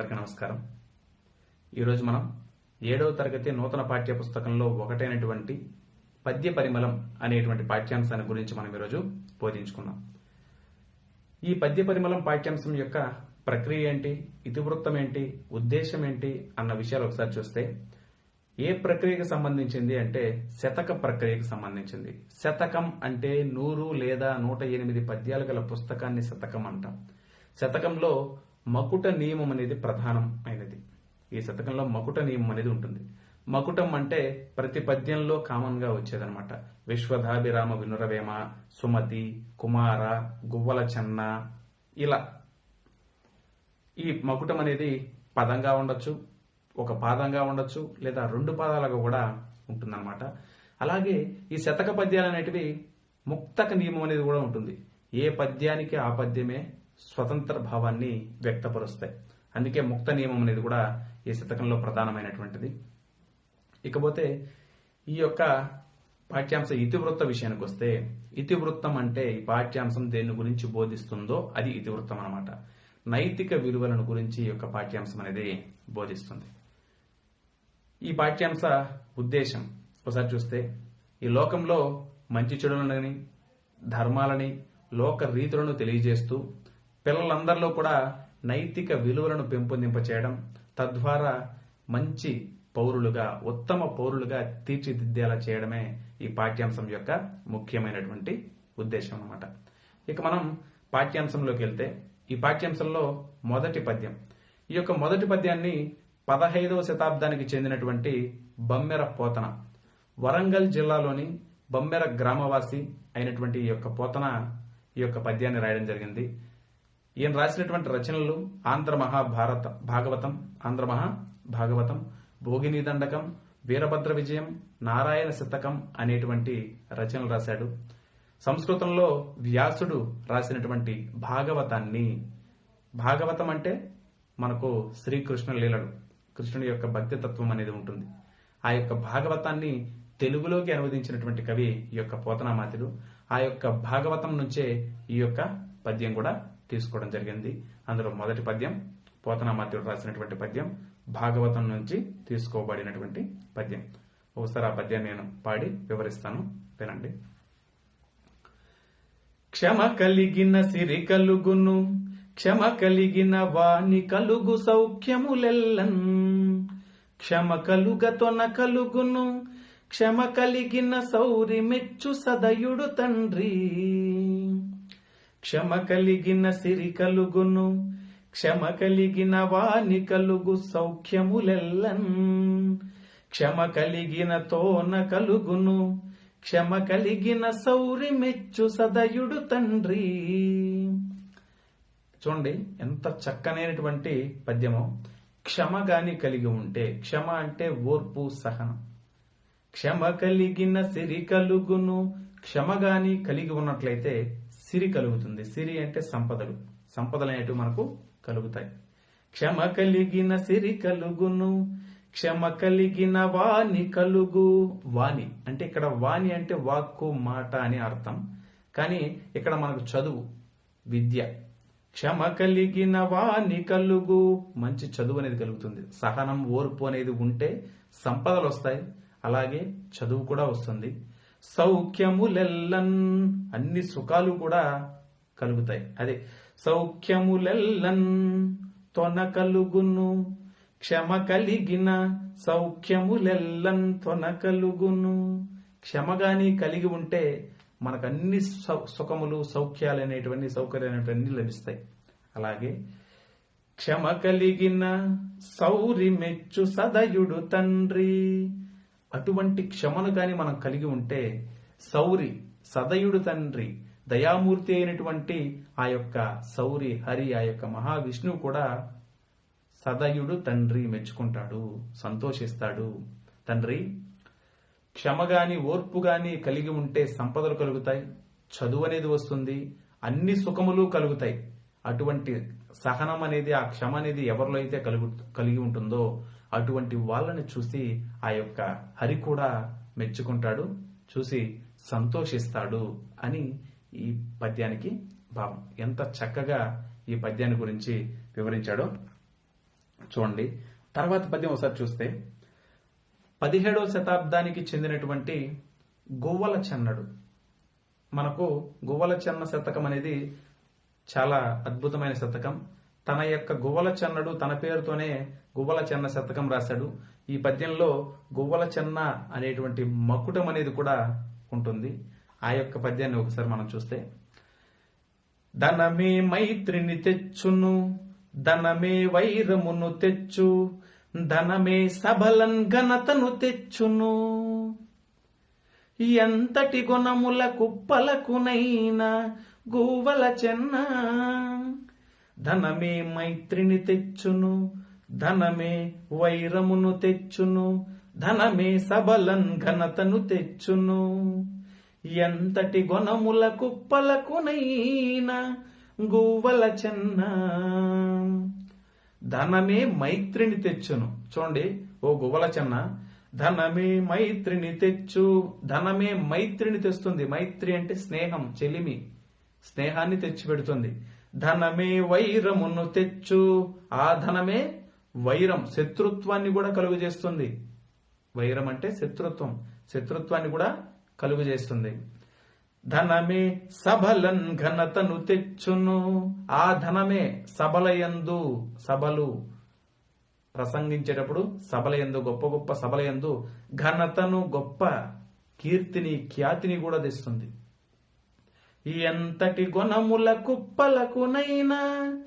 అందరికీ నమస్కారం. ఈరోజు మనం ఏడవ తరగతి నూతన పాఠ్య పుస్తకంలో ఒకటైనటువంటి పద్య పరిమళం అనేటువంటి పాఠ్యాంశాన్ని గురించి మనం ఈరోజు బోధించుకున్నాం. ఈ పద్య పరిమళం పాఠ్యాంశం యొక్క ప్రక్రియ ఏంటి ఇతివృత్తం ఏంటి ఉద్దేశం ఏంటి అన్న విషయాలు ఒకసారి చూస్తే ఏ ప్రక్రియకు సంబంధించింది అంటే శతక ప్రక్రియకు సంబంధించింది. శతకం అంటే నూరు లేదా నూట ఎనిమిది పద్యాలు గల పుస్తకాన్ని శతకం అంటాం. శతకంలో మకుట నియమం అనేది ప్రధానం అయినది ఈ శతకంలో మకుట నియమం అనేది ఉంటుంది. మకుటం అంటే ప్రతి పద్యంలో కామన్గా వచ్చేదనమాట విశ్వధాభిరామ వినురవేమ సుమతి కుమార గువ్వల చెన్న ఇలా. ఈ మకుటం అనేది పదంగా ఉండొచ్చు ఒక పాదంగా ఉండొచ్చు లేదా రెండు పాదాలుగా కూడా ఉంటుందన్నమాట. అలాగే ఈ శతక పద్యాలు అనేటివి ముక్తక నియమం అనేది కూడా ఉంటుంది. ఏ పద్యానికి ఆ పద్యమే స్వతంత్ర భావాన్ని వ్యక్తపరుస్తాయి. అందుకే ముక్త నియమం అనేది కూడా ఈ శతకంలో ప్రధానమైనటువంటిది. ఇకపోతే ఈ యొక్క పాఠ్యాంశ ఇతివృత్త విషయానికి వస్తే ఇతివృత్తం అంటే ఈ పాఠ్యాంశం దేని గురించి బోధిస్తుందో అది ఇతివృత్తం అన్నమాట. నైతిక విలువలను గురించి ఈ యొక్క పాఠ్యాంశం అనేది బోధిస్తుంది. ఈ పాఠ్యాంశ ఉద్దేశం ఒకసారి చూస్తే ఈ లోకంలో మంచి చెడులని ధర్మాలని లోక రీతులను తెలియజేస్తూ పిల్లలందరిలో కూడా నైతిక విలువలను పెంపొందింపచేయడం తద్వారా మంచి పౌరులుగా ఉత్తమ పౌరులుగా తీర్చిదిద్దేలా చేయడమే ఈ పాఠ్యాంశం యొక్క ముఖ్యమైనటువంటి ఉద్దేశం అన్నమాట. ఇక మనం పాఠ్యాంశంలోకి వెళ్తే ఈ పాఠ్యాంశంలో మొదటి పద్యం. ఈ యొక్క మొదటి పద్యాన్ని పదహైదవ శతాబ్దానికి చెందినటువంటి బమ్మెర పోతన వరంగల్ జిల్లాలోని బమ్మెర గ్రామవాసి అయినటువంటి ఈ యొక్క పోతన ఈ యొక్క పద్యాన్ని రాయడం జరిగింది. ఈయన రాసినటువంటి రచనలు ఆంధ్ర మహాభారత భాగవతం ఆంధ్ర మహా భాగవతం భోగిని దండకం వీరభద్ర విజయం నారాయణ శతకం అనేటువంటి రచనలు రాశాడు. సంస్కృతంలో వ్యాసుడు రాసినటువంటి భాగవతాన్ని భాగవతం అంటే మనకు శ్రీకృష్ణ లీలలు కృష్ణుడి యొక్క భక్తి తత్వం అనేది ఉంటుంది. ఆ యొక్క భాగవతాన్ని తెలుగులోకి అనువదించినటువంటి కవి ఈ యొక్క పోతనామాతిడు ఆ యొక్క భాగవతం నుంచే ఈ యొక్క పద్యం కూడా తీసుకోవడం జరిగింది. అందులో మొదటి పద్యం పోతనామాత్యుడు రాసినటువంటి పద్యం భాగవతం నుంచి తీసుకోబడినటువంటి పద్యం. ఒకసారి ఆ పద్యం నేను పాడి వివరిస్తాను. వినండి. క్షమ కలిగిన సిరి కలుగును క్షమ కలిగిన వాణి కలుగు సౌఖ్యములెల్లన్ క్షమ కలుగ తొన కలుగును క్షమ కలిగిన సౌరి మెచ్చు సదయుడు తండ్రి. క్షమ కలిగిన సిరి కలుగును క్షమ కలిగిన వాణి కలుగు సౌఖ్యములెల్లన్. క్షమ కలిగిన తోన కలుగును క్షమ కలిగిన సౌరి మెచ్చు సదయుడు తండ్రి. చూడండి ఎంత చక్కనైనటువంటి పద్యమో. క్షమ గాని కలిగి ఉంటే క్షమ అంటే ఓర్పు సహనం. క్షమ కలిగిన సిరి కలుగును క్షమ గాని కలిగి ఉన్నట్లయితే సిరి కలుగుతుంది. సిరి అంటే సంపదలు. సంపదలు అనేటివి మనకు కలుగుతాయి. క్షమ కలిగిన సిరి కలుగును. క్షమ కలిగిన వాణి కలుగు. వాణి అంటే ఇక్కడ వాణి అంటే వాక్కు మాట అని అర్థం. కానీ ఇక్కడ మనకు చదువు విద్య. క్షమ కలిగిన వాణి కలుగు. మంచి చదువు అనేది కలుగుతుంది. సహనం ఓర్పు అనేది ఉంటే సంపదలు వస్తాయి. అలాగే చదువు కూడా వస్తుంది. సౌఖ్యములెల్లన్ అన్ని సుఖాలు కూడా కలుగుతాయి. అదే సౌఖ్యములెల్లన్ తొన కలుగును క్షమ కలిగిన సౌఖ్యములెల్లన్ తొన కలుగును. క్షమగాని కలిగి ఉంటే మనకు అన్ని సౌ- సుఖములు సౌఖ్యాలు అనేటువంటి సౌకర్యాలు లభిస్తాయి. అలాగే క్షమ కలిగిన సౌరి మెచ్చు సదయుడు తండ్రి అటువంటి క్షమను కాని మనం కలిగి ఉంటే సౌరి సదయుడు తండ్రి దయామూర్తి అయినటువంటి ఆ యొక్క సౌరి హరి ఆ యొక్క మహావిష్ణువు కూడా సదయుడు తండ్రి మెచ్చుకుంటాడు సంతోషిస్తాడు. తండ్రి క్షమ గాని ఓర్పు గాని కలిగి ఉంటే సంపదలు కలుగుతాయి చదువు అనేది వస్తుంది అన్ని సుఖములు కలుగుతాయి. అటువంటి సహనం అనేది ఆ క్షమ అనేది ఎవరిలో అయితే కలుగు కలిగి ఉంటుందో అటువంటి వాళ్ళని చూసి ఆ యొక్క హరి కూడా మెచ్చుకుంటాడు చూసి సంతోషిస్తాడు అని ఈ పద్యానికి భావం. ఎంత చక్కగా ఈ పద్యాన్ని గురించి వివరించాడో చూడండి. తర్వాత పద్యం ఒకసారి చూస్తే పదిహేడవ శతాబ్దానికి చెందినటువంటి గువ్వల చెన్నడు. మనకు గువ్వల చెన్న శతకం అనేది చాలా అద్భుతమైన శతకం. తన యొక్క గువ్వల చెన్నడు తన పేరుతోనే గువ్వల చెన్న శతకం రాశాడు. ఈ పద్యంలో గువ్వల చెన్న అనేటువంటి మకుటం అనేది కూడా ఉంటుంది. ఆ యొక్క పద్యాన్ని ఒకసారి మనం చూస్తే ధనమే మైత్రిని తెచ్చును ధనమే వైరమును తెచ్చు ధనమే సబలన్ ఘనతను తెచ్చును. ఎంతటి గుణముల కుప్పలకునైనా గూవల చెన్న ధనమే మైత్రిని తెచ్చును ధనమే వైరమును తెచ్చును ధనమే సబలన్ ఘనతను తెచ్చును. ఎంతటి గుణముల కుప్పలకునైనా గువ్వల చెన్న. ధనమే మైత్రిని తెచ్చును. చూడండి ఓ గువ్వల చెన్న. ధనమే మైత్రిని తెచ్చు ధనమే మైత్రిని తెస్తుంది. మైత్రి అంటే స్నేహం చెలిమి. స్నేహాన్ని తెచ్చి పెడుతుంది ధనమే వైరమును తెచ్చు. ఆ ధనమే వైరం శత్రుత్వాన్ని కూడా కలుగు చేస్తుంది వైరం అంటే శత్రుత్వం శత్రుత్వాన్ని కూడా కలుగు చేస్తుంది ధనమే సబలన్ ఘనతను తెచ్చును. ఆ ధనమే సబలయందు సబలు ప్రసంగించేటప్పుడు సబలయందు గొప్ప గొప్ప సబలయందు ఘనతను గొప్ప కీర్తిని ఖ్యాతిని కూడా తెస్తుంది. ఎంతటి గుణముల కుప్పలకునైనా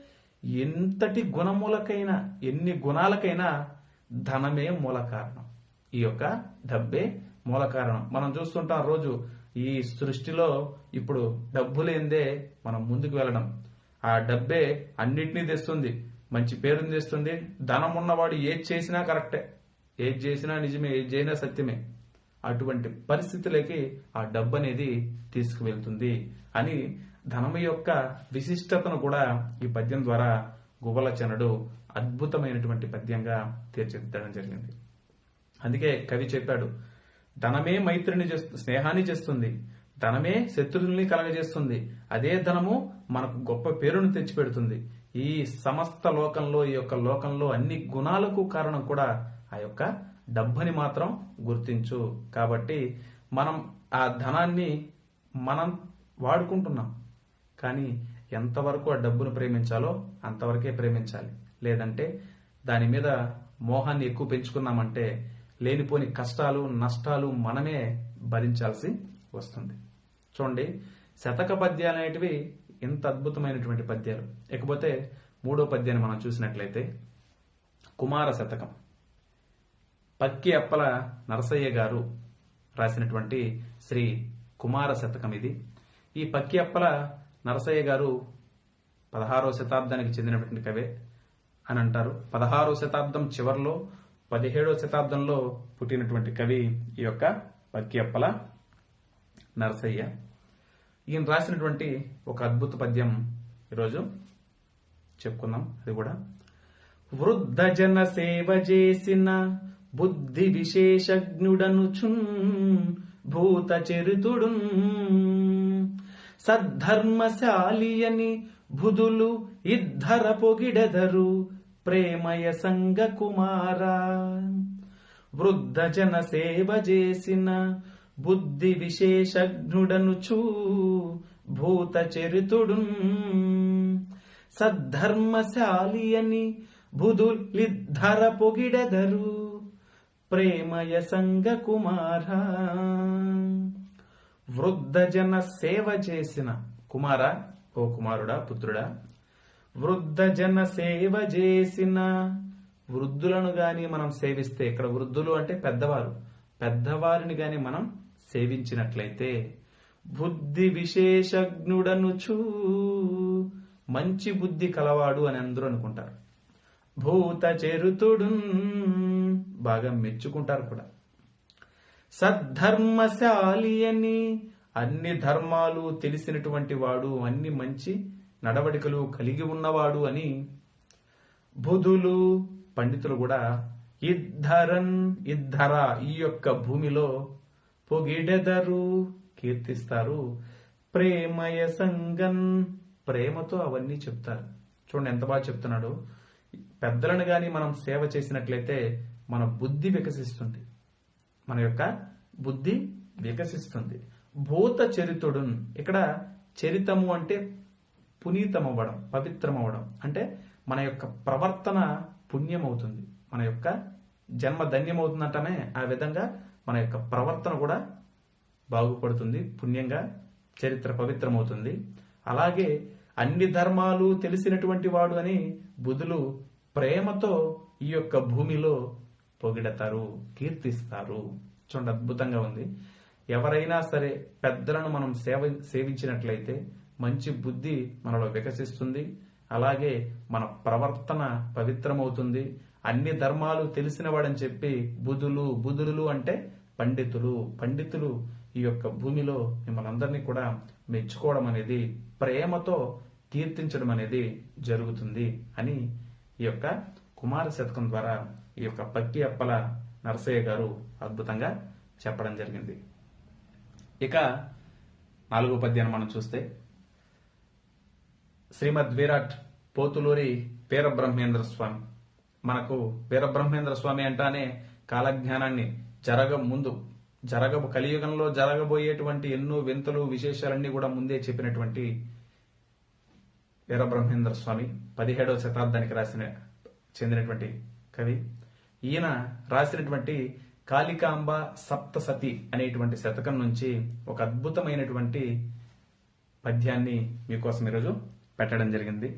ఎంతటి గుణములకైనా ఎన్ని గుణాలకైనా ధనమే మూల కారణం. ఈ యొక్క డబ్బే మూల కారణం. మనం చూస్తుంటాం రోజు ఈ సృష్టిలో ఇప్పుడు డబ్బు లేనిదే మనం ముందుకు వెళ్ళడం. ఆ డబ్బే అన్నిటినీ తెస్తుంది. మంచి పేరుని తెస్తుంది. ధనం ఉన్నవాడు ఏది చేసినా కరెక్టే. ఏది చేసినా నిజమే ఏది చేసినా సత్యమే. అటువంటి పరిస్థితులకి ఆ డబ్బు అనేది తీసుకువెళ్తుంది అని ధనము యొక్క విశిష్టతను కూడా ఈ పద్యం ద్వారా గువ్వలచనుడు అద్భుతమైనటువంటి పద్యంగా తీర్చిదిద్దడం జరిగింది. అందుకే కవి చెప్పాడు ధనమే మైత్రిని చేస్తు స్నేహాన్ని చేస్తుంది. ధనమే శత్రువుల్ని కలగజేస్తుంది. అదే ధనము మనకు గొప్ప పేరును తెచ్చిపెడుతుంది. ఈ సమస్త లోకంలో ఈ యొక్క లోకంలో అన్ని గుణాలకు కారణం కూడా ఆ యొక్క డబ్బుని మాత్రం గుర్తించు. కాబట్టి మనం ఆ ధనాన్ని మనం వాడుకుంటున్నాం. కానీ ఎంతవరకు ఆ డబ్బును ప్రేమించాలో అంతవరకే ప్రేమించాలి. లేదంటే దాని మీద మోహాన్ని ఎక్కువ పెంచుకున్నామంటే లేనిపోని కష్టాలు నష్టాలు మనమే భరించాల్సి వస్తుంది. చూడండి శతక పద్యాలు అనేటివి ఇంత అద్భుతమైనటువంటి పద్యాలు. ఇకపోతే మూడో పద్యాన్ని మనం చూసినట్లయితే కుమార శతకం. పక్కి అప్పల నరసయ్య గారు రాసినటువంటి శ్రీ కుమార శతకం ఇది. ఈ పక్కి అప్పల నరసయ్య గారు పదహారవ శతాబ్దానికి చెందినటువంటి కవే అని అంటారు. పదహారవ శతాబ్దం చివరిలో పదిహేడవ శతాబ్దంలో పుట్టినటువంటి కవి ఈ యొక్క పక్కి అప్పల నరసయ్య. ఈయన రాసినటువంటి ఒక అద్భుత పద్యం ఈరోజు చెప్పుకుందాం. అది కూడా వృద్ధ జన సేవ చేసిన బుద్ధి విశేషజ్ఞుడనుచున్ భూత చరితుడు సద్ధర్మశాలియని బుధులు ఇద్దర పొగిడెదరు ప్రేమయ సంగ కుమార వృద్ధ జన సేవ చేసిన బుద్ధి విశేషజ్ఞుడనుచూ భూత చరితుడు సద్ధర్మశాలియని బుధులిద్దర పొగిడెదరు ప్రేమయ సంగ కుమార. వృద్ధజన సేవ చేసిన కుమార ఓ కుమారుడా పుత్రుడా. వృద్ధజన సేవ చేసిన వృద్ధులను గాని మనం సేవిస్తే ఇక్కడ వృద్ధులు అంటే పెద్దవారు. పెద్దవారిని గాని మనం సేవించినట్లయితే బుద్ధి విశేషజ్ఞుడనుచు మంచి బుద్ధి కలవాడు అని అందరూ అనుకుంటారు. భూత చెరుతుడున్ బాగా మెచ్చుకుంటారు కూడా. సద్ధర్మశాలి అని అన్ని ధర్మాలు తెలిసినటువంటి వాడు అన్ని మంచి నడవడికలు కలిగి ఉన్నవాడు అని బుధులు పండితులు కూడా ఇద్దరన్ ఇద్దర ఈ యొక్క భూమిలో పొగిడెదరు కీర్తిస్తారు. ప్రేమయ సంగన్ ప్రేమతో అవన్నీ చెప్తారు. చూడండి ఎంత బాగా చెప్తున్నాడు. పెద్దలను కానీ మనం సేవ చేసినట్లయితే మన బుద్ధి వికసిస్తుంది. మన యొక్క బుద్ధి వికసిస్తుంది. భూత చరితుడున్ ఇక్కడ చరితము అంటే పునీతం అవ్వడం పవిత్రం అవ్వడం అంటే మన యొక్క ప్రవర్తన పుణ్యం అవుతుంది మన యొక్క జన్మ ధన్యం అవుతుందంటనే ఆ విధంగా మన యొక్క ప్రవర్తన కూడా బాగుపడుతుంది. పుణ్యంగా చరిత్ర పవిత్రమవుతుంది. అలాగే అన్ని ధర్మాలు తెలిసినటువంటి వాడు అని బుధులు ప్రేమతో ఈ యొక్క భూమిలో పొగిడతారు కీర్తిస్తారు. చూడండి అద్భుతంగా ఉంది. ఎవరైనా సరే పెద్దలను మనం సేవ సేవించినట్లయితే మంచి బుద్ధి మనలో వికసిస్తుంది. అలాగే మన ప్రవర్తన పవిత్రమవుతుంది. అన్ని ధర్మాలు తెలిసినవాడని చెప్పి బుధులు బుధులు అంటే పండితులు. పండితులు ఈ యొక్క భూమిలో మిమ్మల్ని అందరినీ కూడా మెచ్చుకోవడం అనేది ప్రేమతో కీర్తించడం అనేది జరుగుతుంది అని ఈ యొక్క కుమార శతకం ద్వారా ఈ యొక్క పక్కి అప్పల నరసయ్య గారు అద్భుతంగా చెప్పడం జరిగింది. ఇక నాలుగో పద్యాన్ని మనం చూస్తే శ్రీమద్ విరాట్ పోతులూరి వీరబ్రహ్మేంద్ర స్వామి. మనకు వీరబ్రహ్మేంద్ర స్వామి అంటానే కాలజ్ఞానాన్ని జరగ ముందు జరగ కలియుగంలో జరగబోయేటువంటి ఎన్నో వింతలు విశేషాలన్నీ కూడా ముందే చెప్పినటువంటి వీరబ్రహ్మేంద్ర స్వామి పదిహేడవ శతాబ్దానికి రాసిన చెందినటువంటి కవి. ఈయన రాసినటువంటి కాళికాంబ సప్తసతి అనేటువంటి శతకం నుంచి ఒక అద్భుతమైనటువంటి పద్యాన్ని మీకోసం ఈరోజు పెట్టడం జరిగింది.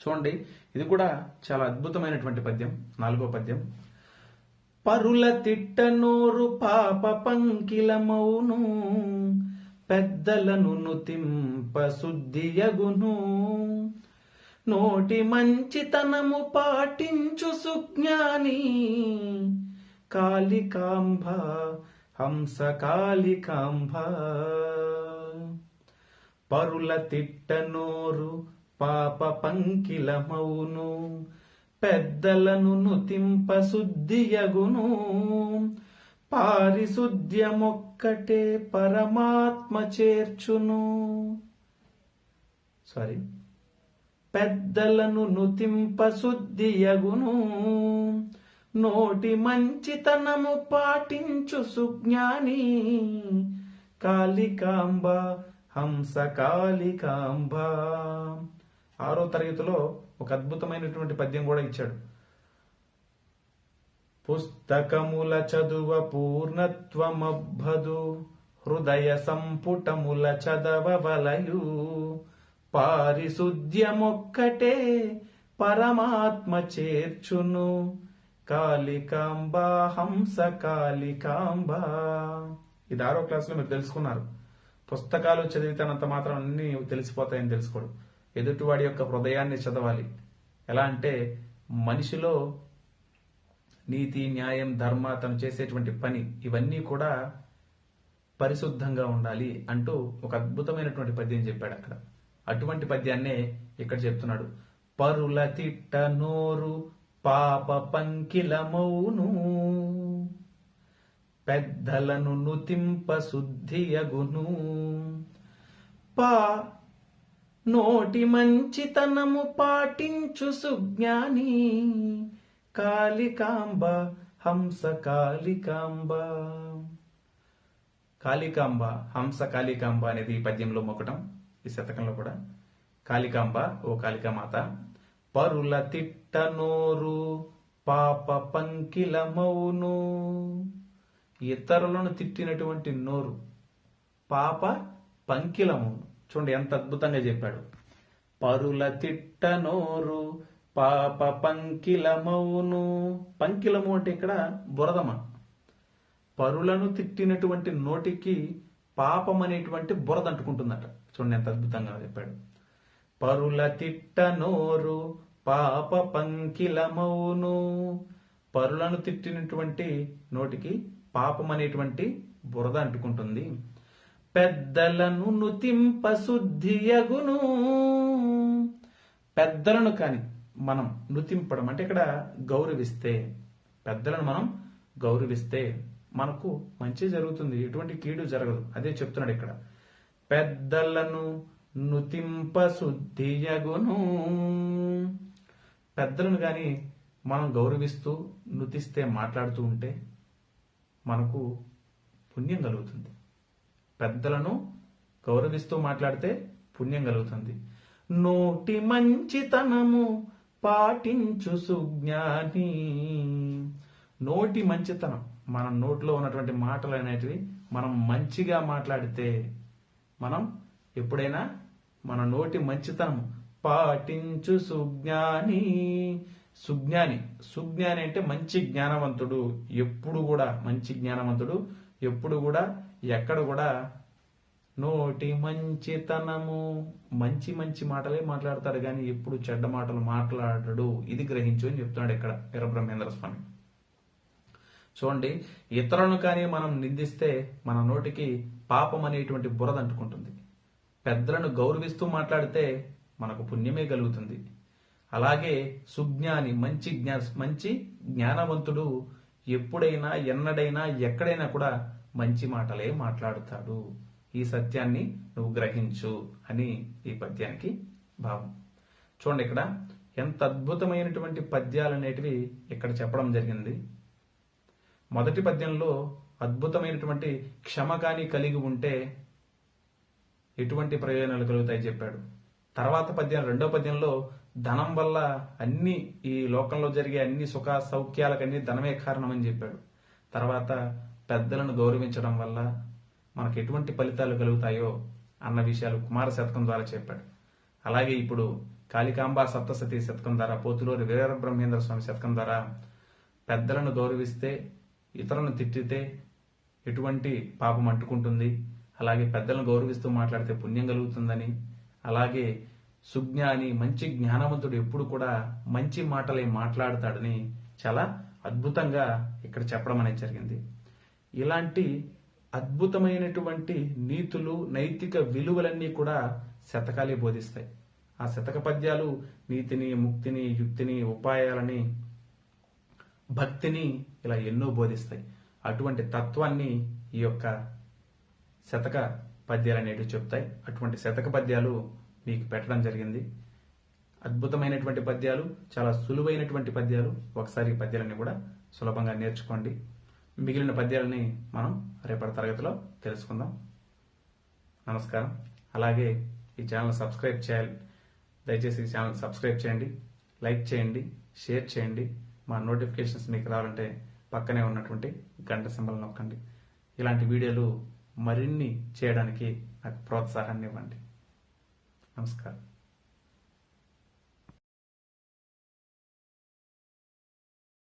చూడండి ఇది కూడా చాలా అద్భుతమైనటువంటి పద్యం నాలుగో పద్యం. పరుల తిట్టనోరు పాప పంకిలమౌను పెద్దలను నుతింప శుద్ధియగును. నోటి మంచితనము పాటించు సుజ్ఞాని. కాళికాంబ హంస కాళికాంబ పరుల తిట్టనోరు పాప పంకిలమౌను. పెద్దలను నుతింప శుద్ధియగును. పారిశుద్ధ్యమొక్కటే పరమాత్మ చేర్చును. సారీ పెద్దలను నుతింప శుద్ధియగును. నోటి మంచితనము పాటించు సుజ్ఞాని. కాళికాంబ హంస కాళికాంబ. ఆరో తరగతిలో ఒక అద్భుతమైనటువంటి పద్యం కూడా ఇచ్చాడు. పుస్తకముల చదువ పూర్ణత్వమబ్బదు హృదయ సంపుటముల చదవవలయు పారిశుద్ధ్యమొక్కటే పరమాత్మ చేర్చును. కాళికాంబ హంస కాళికాంబ. ఇది ఆరో క్లాసులో మీరు తెలుసుకున్నారు. పుస్తకాలు చదివితేనంత మాత్రం అన్ని తెలిసిపోతాయని తెలుసుకోడు. ఎదుటివాడి యొక్క హృదయాన్ని చదవాలి. ఎలా అంటే మనిషిలో నీతి న్యాయం ధర్మ తను చేసేటువంటి పని ఇవన్నీ కూడా పరిశుద్ధంగా ఉండాలి అంటూ ఒక అద్భుతమైనటువంటి పద్యం చెప్పాడు అక్కడ. అటువంటి పద్యాన్నే ఇక్కడ చెప్తున్నాడు. పరుల తిట్ట నోరు పాప పంకిలమౌను పెద్దలను నుతింప శుద్ధియగును. పా నోటి మంచితనము పాటించు సుజ్ఞాని కాళికాంబ హంస కాళికాంబ. కాళికాంబ హంస కాళికాంబ అనేది ఈ పద్యంలో మొక్కటం. ఈ శతకంలో కూడా. కాళికాంబ ఓ కాళికామాత పరుల తిట్ట నోరు పాప పంకిలమౌను ఇతరులను తిట్టినటువంటి నోరు పాప పంకిలమౌను చూడండి ఎంత అద్భుతంగా చెప్పాడు. పరుల తిట్ట నోరు పాప పంకిలమౌను పంకిలము అంటే ఇక్కడ బురదమ. పరులను తిట్టినటువంటి నోటికి పాపం అనేటువంటి బురద అంటుకుంటుందట. చూడండి ఎంత అద్భుతంగా చెప్పాడు. పరుల తిట్ట నోరు పాప పంకిలమౌను. పరులను తిట్టినటువంటి నోటికి పాపం అనేటువంటి బురద అంటుకుంటుంది. పెద్దలను నుతింప శుద్ధియగును పెద్దలను కాని మనం నుతింపడం అంటే ఇక్కడ గౌరవిస్తే పెద్దలను మనం గౌరవిస్తే మనకు మంచి జరుగుతుంది. ఎటువంటి కీడు జరగదు. అదే చెప్తున్నాడు ఇక్కడ. పెద్దలను నుతింప శుద్ధియగును పెద్దలను కానీ మనం గౌరవిస్తూ నుతిస్తే మాట్లాడుతూ ఉంటే మనకు పుణ్యం కలుగుతుంది. పెద్దలను గౌరవిస్తూ మాట్లాడితే పుణ్యం కలుగుతుంది. నోటి మంచితనము పాటించు సుజ్ఞాని. నోటి మంచితనం మన నోట్లో ఉన్నటువంటి మాటలు అనేటివి మనం మంచిగా మాట్లాడితే మనం ఎప్పుడైనా మన నోటి మంచితనం పాటించు సుజ్ఞాని. సుజ్ఞాని. సుజ్ఞాని అంటే మంచి జ్ఞానవంతుడు. ఎప్పుడు కూడా మంచి జ్ఞానవంతుడు. ఎప్పుడు కూడా ఎక్కడ కూడా నోటి మంచితనము. మంచి మంచి మాటలే మాట్లాడతాడు కానీ ఎప్పుడు చెడ్డ మాటలు మాట్లాడడు. ఇది గ్రహించు అని చెప్తున్నాడు ఇక్కడ వీరబ్రహ్మేంద్ర స్వామి. చూడండి ఇతరులను కానీ మనం నిందిస్తే మన నోటికి పాపం అనేటువంటి బురద అంటుకుంటుంది. పెద్దలను గౌరవిస్తూ మాట్లాడితే మనకు పుణ్యమే కలుగుతుంది. అలాగే సుజ్ఞాని మంచి జ్ఞా మంచి జ్ఞానవంతుడు ఎప్పుడైనా ఎన్నడైనా ఎక్కడైనా కూడా మంచి మాటలే మాట్లాడుతాడు. ఈ సత్యాన్ని నువ్వు గ్రహించు అని ఈ పద్యానికి భావం. చూడండి ఇక్కడ ఎంత అద్భుతమైనటువంటి పద్యాలు అనేటివి ఇక్కడ చెప్పడం జరిగింది. మొదటి పద్యంలో అద్భుతమైనటువంటి క్షమకాని కలిగి ఉంటే ఎటువంటి ప్రయోజనాలు కలుగుతాయి చెప్పాడు. తర్వాత పద్యం రెండో పద్యంలో ధనం వల్ల అన్ని ఈ లోకంలో జరిగే అన్ని సుఖ సౌఖ్యాలకన్నీ ధనమే కారణమని చెప్పాడు. తర్వాత పెద్దలను గౌరవించడం వల్ల మనకు ఎటువంటి ఫలితాలు కలుగుతాయో అన్న విషయాలు కుమార శతకం ద్వారా చెప్పాడు. అలాగే ఇప్పుడు కాళికాంబ సప్తసతి శతకం ద్వారా పోతులూరి వీరబ్రహ్మేంద్ర స్వామి శతకం ద్వారా పెద్దలను గౌరవిస్తే ఇతరులను తిట్టితే ఎటువంటి పాపం అంటుకుంటుంది. అలాగే పెద్దలను గౌరవిస్తూ మాట్లాడితే పుణ్యం కలుగుతుందని అలాగే సుజ్ఞాని మంచి జ్ఞానవంతుడు ఎప్పుడు కూడా మంచి మాటలే మాట్లాడతాడని చాలా అద్భుతంగా ఇక్కడ చెప్పడం అనేది జరిగింది. ఇలాంటి అద్భుతమైనటువంటి నీతులు నైతిక విలువలన్నీ కూడా శతకాలే బోధిస్తాయి. ఆ శతక పద్యాలు నీతిని ముక్తిని యుక్తిని ఉపాయాలని భక్తిని ఇలా ఎన్నో బోధిస్తాయి. అటువంటి తత్వాన్ని ఈ యొక్క శతక పద్యాలు అనేటివి చెప్తాయి. అటువంటి శతక పద్యాలు మీకు పెట్టడం జరిగింది. అద్భుతమైనటువంటి పద్యాలు చాలా సులువైనటువంటి పద్యాలు. ఒకసారి ఈ పద్యాలన్నీ కూడా సులభంగా నేర్చుకోండి. మిగిలిన పద్యాలని మనం రేపటి తరగతిలో తెలుసుకుందాం. నమస్కారం. అలాగే ఈ ఛానల్ సబ్స్క్రైబ్ చేయాలి దయచేసి ఈ ఛానల్ సబ్స్క్రైబ్ చేయండి లైక్ చేయండి షేర్ చేయండి. మా నోటిఫికేషన్స్ మీకు రావాలంటే పక్కనే ఉన్నటువంటి గంట సింబల్ నొక్కండి. ఇలాంటి వీడియోలు మరిన్ని చేయడానికి నాకు ప్రోత్సాహాన్ని ఇవ్వండి. నమస్కారం.